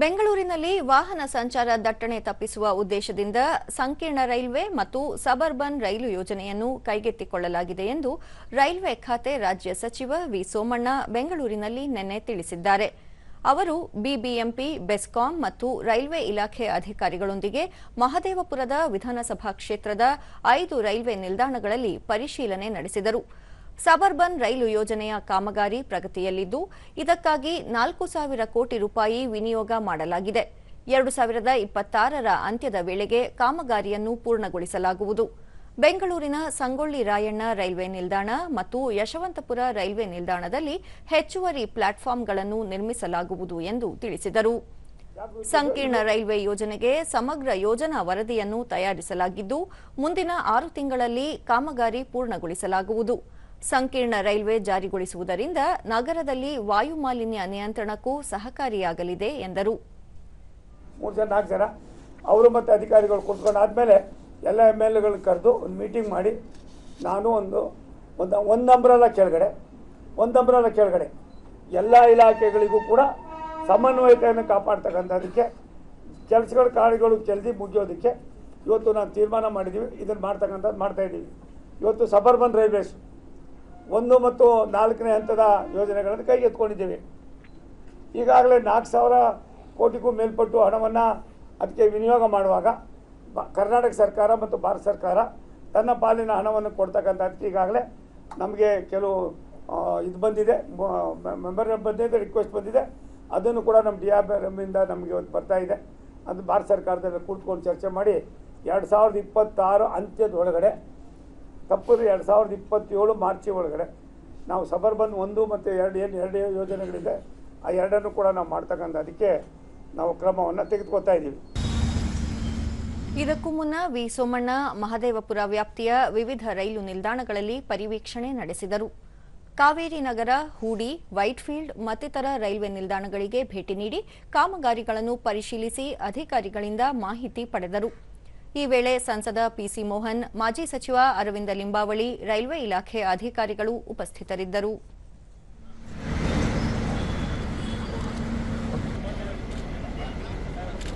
ಬೆಂಗಳೂರಿನಲ್ಲಿ ವಾಹನ ಸಂಚಾರ ದಟ್ಟಣೆ ತಪ್ಪಿಸುವ ಉದ್ದೇಶದಿಂದ ಸಂಕೀರ್ಣ ರೈಲ್ವೆ ಮತ್ತು ಸಬರ್ಬನ್ ರೈಲು ಯೋಜನೆಯನ್ನು ಕೈಗೆತ್ತಿಕೊಳ್ಳಲಾಗಿದೆ ಎಂದು ರೈಲ್ವೆ ಖಾತೆ ರಾಜ್ಯ ಸಚಿವ ವಿ ಸೋಮಣ್ಣ ಬೆಂಗಳೂರಿನಲ್ಲಿ ನಿನ್ನೆ ತಿಳಿಸಿದ್ದಾರೆ. ಅವರು ಬಿಬಿಎಂಪಿ, ಬೆಸ್ಕಾಂ ಮತ್ತು ರೈಲ್ವೆ ಇಲಾಖೆ ಅಧಿಕಾರಿಗಳೊಂದಿಗೆ ಮಹದೇವಪುರದ ವಿಧಾನಸಭಾ ಕ್ಷೇತ್ರದ ಐದು ರೈಲ್ವೆ ನಿಲ್ದಾಣಗಳಲ್ಲಿ ಪರಿಶೀಲನೆ ನಡೆಸಿದರು. ಸಬರ್ಬನ್ ರೈಲು ಯೋಜನೆಯ ಕಾಮಗಾರಿ ಪ್ರಗತಿಯಲ್ಲಿದ್ದು, ಇದಕ್ಕಾಗಿ ನಾಲ್ಕು ಸಾವಿರ ಕೋಟಿ ರೂಪಾಯಿ ವಿನಿಯೋಗ ಮಾಡಲಾಗಿದೆ. ಎರಡು ಸಾವಿರದ ಇಪ್ಪತ್ತಾರರ ಅಂತ್ಯದ ವೇಳೆಗೆ ಕಾಮಗಾರಿಯನ್ನು ಪೂರ್ಣಗೊಳಿಸಲಾಗುವುದು. ಬೆಂಗಳೂರಿನ ಸಂಗೊಳ್ಳಿ ರಾಯಣ್ಣ ರೈಲ್ವೆ ನಿಲ್ದಾಣ ಮತ್ತು ಯಶವಂತಪುರ ರೈಲ್ವೆ ನಿಲ್ದಾಣದಲ್ಲಿ ಹೆಚ್ಚುವರಿ ಪ್ಲಾಟ್ಫಾರ್ಮ್ಗಳನ್ನು ನಿರ್ಮಿಸಲಾಗುವುದು ಎಂದು ತಿಳಿಸಿದರು. ಸಂಕೀರ್ಣ ರೈಲ್ವೆ ಯೋಜನೆಗೆ ಸಮಗ್ರ ಯೋಜನಾ ವರದಿಯನ್ನು ತಯಾರಿಸಲಾಗಿದ್ದು, ಮುಂದಿನ ಆರು ತಿಂಗಳಲ್ಲಿ ಕಾಮಗಾರಿ ಪೂರ್ಣಗೊಳಿಸಲಾಗುವುದು. ಸಂಕೀರ್ಣ ರೈಲ್ವೆ ಜಾರಿಗೊಳಿಸುವುದರಿಂದ ನಗರದಲ್ಲಿ ವಾಯು ಮಾಲಿನ್ಯ ನಿಯಂತ್ರಣಕ್ಕೂ ಸಹಕಾರಿಯಾಗಲಿದೆ ಎಂದರು. ಮೂರು ಜನ, ನಾಲ್ಕು ಜನ, ಅವರು ಮತ್ತು ಅಧಿಕಾರಿಗಳು ಕುತ್ಕೊಂಡು ಆದಮೇಲೆ ಎಲ್ಲ ಎಂ ಎಲ್ ಎಗಳು ಕರೆದು ಒಂದು ಮೀಟಿಂಗ್ ಮಾಡಿ ನಾನು ಒಂದು ಒಂದು ಒಂದು ಅಂಬ್ರಲ್ಲ ಕೆಳಗಡೆ, ಒಂದು ಅಂಬ್ರಲ್ಲ ಕೆಳಗಡೆ ಎಲ್ಲ ಇಲಾಖೆಗಳಿಗೂ ಕೂಡ ಸಮನ್ವಯತೆಯನ್ನು ಕಾಪಾಡ್ತಕ್ಕಂಥದಕ್ಕೆ, ಕೆಲಸಗಳು ಕಾರ್ಯಗಳು ಜಲ್ದಿ ಮುಗಿಯೋದಕ್ಕೆ ಇವತ್ತು ನಾನು ತೀರ್ಮಾನ ಮಾಡಿದ್ದೀವಿ ಇದನ್ನು ಮಾಡ್ತಕ್ಕಂಥದ್ದು ಮಾಡ್ತಾಯಿದ್ದೀವಿ ಇವತ್ತು ಸಬರ್ಬನ್ ರೈಲ್ವೇಸ್ ಒಂದು ಮತ್ತು ನಾಲ್ಕನೇ ಹಂತದ ಯೋಜನೆಗಳನ್ನು ಕೈಗೆತ್ತಿಕೊಂಡಿದ್ದೇವೆ. ಈಗಾಗಲೇ ನಾಲ್ಕು ಸಾವಿರ ಕೋಟಿಗೂ ಮೇಲ್ಪಟ್ಟು ಹಣವನ್ನು ಅದಕ್ಕೆ ವಿನಿಯೋಗ ಮಾಡುವಾಗ ಕರ್ನಾಟಕ ಸರ್ಕಾರ ಮತ್ತು ಭಾರತ ಸರ್ಕಾರ ತನ್ನ ಪಾಲಿನ ಹಣವನ್ನು ಕೊಡ್ತಕ್ಕಂಥದ್ದಕ್ಕೆ ಈಗಾಗಲೇ ನಮಗೆ ಕೆಲವು ಇದು ಬಂದಿದೆ. ಮೆಂಬರ್ ಬಂದಿದೆ, ರಿಕ್ವೆಸ್ಟ್ ಬಂದಿದೆ. ಅದನ್ನು ಕೂಡ ನಮ್ಮ ಡಿ ಆರ್ ಎಮ್ಮಿಂದ ನಮಗೆ ಒಂದು ಬರ್ತಾ ಇದೆ. ಅದು ಭಾರತ ಸರ್ಕಾರದಲ್ಲಿ ಕೂತ್ಕೊಂಡು ಚರ್ಚೆ ಮಾಡಿ ಎರಡು ಸಾವಿರದ ಇಪ್ಪತ್ತಾರು ಅಂತ್ಯದ ಒಳಗಡೆ ತಪ್ಪದು ಎರಡು ಸಾವಿರದ ಇಪ್ಪತ್ತೇಳು ಮಾರ್ಚ್ ಒಳಗಡೆ ನಾವು ಸಬರ್ಬನ್ ಒಂದು ಮತ್ತು ಎರಡು ಏನು ಎರಡು ಯೋಜನೆಗಳಿದೆ, ಆ ಎರಡನ್ನು ಕೂಡ ನಾವು ಮಾಡ್ತಕ್ಕಂಥ ಅದಕ್ಕೆ ನಾವು ಕ್ರಮವನ್ನು ತೆಗೆದುಕೊತಾ ಇದ್ದೀವಿ. ಇದಕ್ಕೂ ಮುನ್ನ ವಿ ಸೋಮಣ್ಣ ಮಹದೇವಪುರ ವ್ಯಾಪ್ತಿಯ ವಿವಿಧ ರೈಲು ನಿಲ್ದಾಣಗಳಲ್ಲಿ ಪರಿವೀಕ್ಷಣೆ ನಡೆಸಿದರು. ಕಾವೇರಿ ನಗರ, ಹೂಡಿ, ವೈಟ್ಫೀಲ್ಡ್ ಮತ್ತಿತರ ರೈಲ್ವೆ ನಿಲ್ದಾಣಗಳಿಗೆ ಭೇಟಿ ನೀಡಿ ಕಾಮಗಾರಿಗಳನ್ನು ಪರಿಶೀಲಿಸಿ ಅಧಿಕಾರಿಗಳಿಂದ ಮಾಹಿತಿ ಪಡೆದರು. ಈ ವೇಳೆ ಸಂಸದ ಪಿಸಿ ಮೋಹನ್ ಮಾಜಿ ಸಚಿವ ಅರವಿಂದ ಲಿಂಬಾವಳಿ ರೈಲ್ವೆ ಇಲಾಖೆ ಅಧಿಕಾರಿಗಳು ಉಪಸ್ಥಿತರಿದ್ದರು.